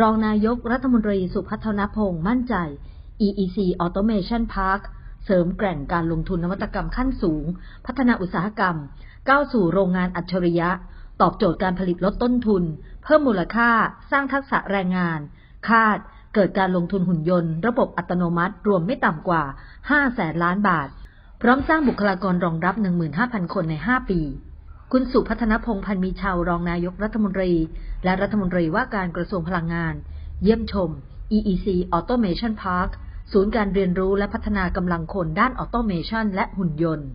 รองนายกรัฐมนตรีสุพัฒนพงษ์มั่นใจ EEC Automation Park เสริมแกร่งการลงทุนนวัตกรรมขั้นสูง พัฒนาอุตสาหกรรม ก้าวสู่โรงงานอัจฉริยะ ตอบโจทย์การผลิตลดต้นทุน เพิ่มมูลค่า สร้างทักษะแรงงาน คาดเกิดการลงทุนหุ่นยนต์ ระบบอัตโนมัติ รวมไม่ต่ำกว่า 5 แสนล้านบาท พร้อมสร้างบุคลากรรองรับ 15,000 คนใน 5 ปี คุณสุพัฒนพงษ์พันธ์มีชาวรองนายกรัฐมนตรี และรัฐมนตรีว่าการกระทรวงพลังงาน เยี่ยมชม EEC Automation Park ศูนย์การเรียนรู้และพัฒนากำลังคนด้านออโตเมชันและหุ่นยนต์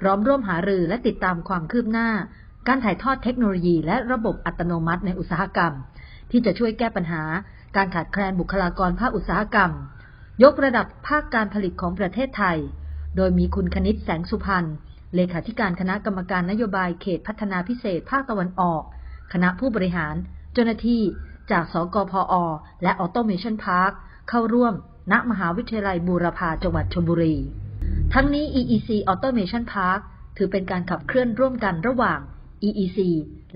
พร้อมร่วมหารือและติดตามความคืบหน้า การถ่ายทอดเทคโนโลยีและระบบอัตโนมัติในอุตสาหกรรม ที่จะช่วยแก้ปัญหา การขาดแคลนบุคลากรภาคอุตสาหกรรม ยกระดับภาคการผลิตของประเทศไทย โดยมีคุณคณิตแสงสุพรรณ เลขาธิการคณะกรรมการนโยบายเขตพัฒนาพิเศษภาคตะวันออก คณะผู้บริหาร เจ้าหน้าที่จากสกพอ และออโตเมชันพาร์คเข้าร่วม ณ มหาวิทยาลัยบูรพาจังหวัดชลบุรี ทั้งนี้ EEC Automation Park ถือเป็นการขับเคลื่อนร่วมกันระหว่าง EEC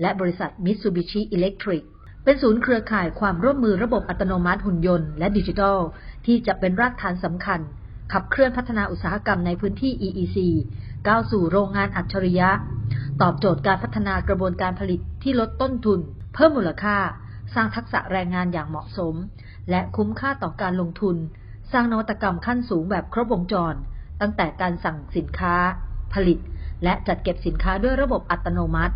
และบริษัท Mitsubishi Electric เป็นศูนย์เครือข่ายความร่วมมือระบบอัตโนมัติหุ่นยนต์และดิจิทัล ที่จะเป็นรากฐานสำคัญ ขับเคลื่อนพัฒนาอุตสาหกรรมในพื้นที่ EEC ก้าวสู่โรงงานอัจฉริยะ ตอบโจทย์การพัฒนากระบวนการผลิตที่ลดต้นทุน เพิ่มมูลค่า สร้างทักษะแรงงานอย่างเหมาะสม และคุ้มค่าต่อการลงทุน สร้างนวัตกรรมขั้นสูงแบบครบวงจร ตั้งแต่การสั่งสินค้า ผลิต และจัดเก็บสินค้าด้วยระบบอัตโนมัติ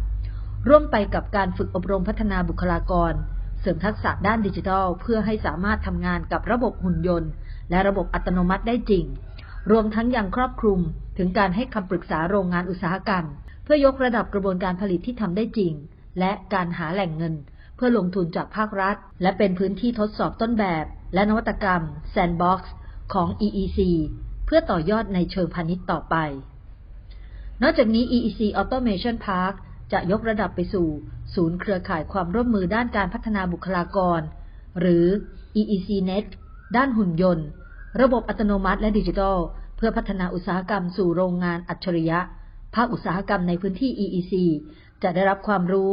ร่วมไปกับการฝึกอบรมพัฒนาบุคลากร เสริมทักษะด้านดิจิทัล เพื่อให้สามารถทำงานกับระบบหุ่นยนต์ และระบบอัตโนมัติได้จริง รวมทั้งยังครอบคลุมถึงการให้คำปรึกษาโรงงานอุตสาหกรรม เพื่อยกระดับกระบวนการผลิตที่ทำได้จริง และการหาแหล่งเงิน เพื่อลงทุนจากภาครัฐ และเป็นพื้นที่ทดสอบต้นแบบ และนวัตกรรม Sandbox ของ EEC เพื่อต่อยอดในเชิงพาณิชย์ต่อไป นอกจากนี้ EEC Automation Park จะยกระดับไปสู่ ศูนย์เครือข่ายความร่วมมือด้านการพัฒนาบุคลากร หรือ EEC Net ด้านหุ่นยนต์ ระบบอัตโนมัติและดิจิทัล เพื่อพัฒนาอุตสาหกรรมสู่โรงงานอัจฉริยะ ภาคอุตสาหกรรมในพื้นที่ EEC จะได้รับความรู้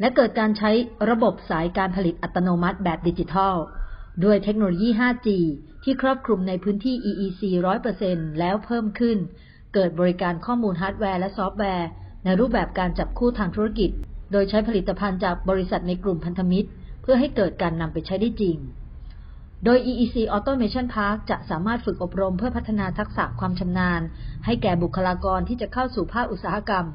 และเกิดการใช้ระบบสายการผลิตอัตโนมัติแบบดิจิทัล ด้วยเทคโนโลยี 5G ที่ครอบคลุมในพื้นที่ EEC 100%แล้วเพิ่มขึ้น เกิดบริการข้อมูลฮาร์ดแวร์และซอฟต์แวร์ ในรูปแบบการจับคู่ทางธุรกิจ โดยใช้ผลิตภัณฑ์จากบริษัทในกลุ่มพันธมิตร เพื่อให้เกิดการนำไปใช้ได้จริง โดย EEC Automation Park จะสามารถฝึกอบรมเพื่อพัฒนาทักษะความชำนาญ ให้แก่บุคลากรที่จะเข้าสู่ภาคอุตสาหกรรม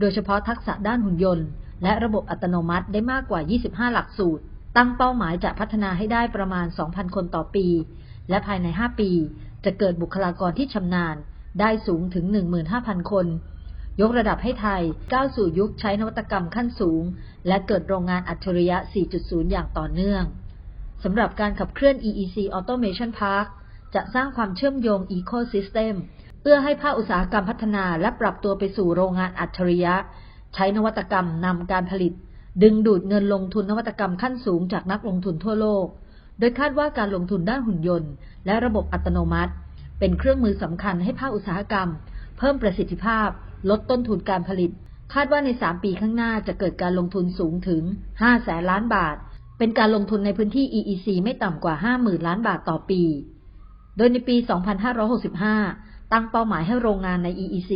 โดยเฉพาะทักษะด้านหุ่นยนต์ และระบบอัตโนมัติได้มากกว่า 25 หลักสูตร ตั้งเป้าหมายจะพัฒนาให้ได้ประมาณ 2,000 คนต่อปี และภายใน 5 ปี จะเกิดบุคลากรที่ชำนาญ ได้สูงถึง 15,000 คน ยกระดับให้ไทยก้าวสู่ยุคใช้นวัตกรรมขั้นสูง และเกิดโรงงานอัจฉริยะ 4.0 อย่างต่อเนื่อง สำหรับการขับเคลื่อน EEC Automation Park จะสร้างความเชื่อมโยง Ecosystem เพื่อให้ภาคอุตสาหกรรมพัฒนาและปรับตัวไปสู่โรงงานอัจฉริยะ ใช้นวัตกรรมนำการผลิต ดึงดูดเงินลงทุนนวัตกรรมขั้นสูงจากนักลงทุนทั่วโลก โดยคาดว่าการลงทุนด้านหุ่นยนต์ และระบบอัตโนมัติ เป็นเครื่องมือสำคัญให้ภาคอุตสาหกรรม เพิ่มประสิทธิภาพ ลดต้นทุนการผลิต คาดว่าใน 3 ปีข้างหน้าจะเกิดการลงทุนสูงถึง 5 แสนล้านบาท เป็นการลงทุนในพื้นที่ EEC ไม่ต่ำกว่า 50,000 ล้านบาทต่อปี โดยในปี 2565 ตั้งเป้าหมายให้โรงงานใน EEC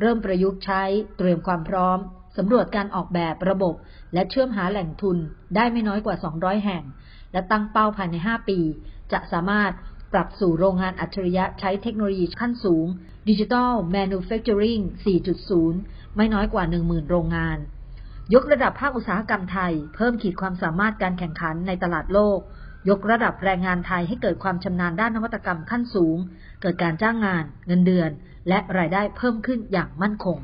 เริ่มประยุกต์ใช้เตรียมความพร้อมสำรวจการออกแบบระบบ และเชื่อมหาแหล่งทุนได้ไม่น้อยกว่า 200 แห่ง และตั้งเป้าภายใน 5 ปี จะสามารถปรับสู่โรงงานอัจฉริยะใช้เทคโนโลยีขั้นสูง Digital Manufacturing 4.0 ไม่น้อยกว่า 10,000 โรงงาน ยกระดับภาคอุตสาหกรรมไทย เพิ่มขีดความสามารถการแข่งขันในตลาดโลก ยกระดับแรงงานไทยให้เกิดความชำนาญด้านนวัตกรรมขั้นสูง เกิดการจ้างงาน เงินเดือน และรายได้เพิ่มขึ้นอย่างมั่นคง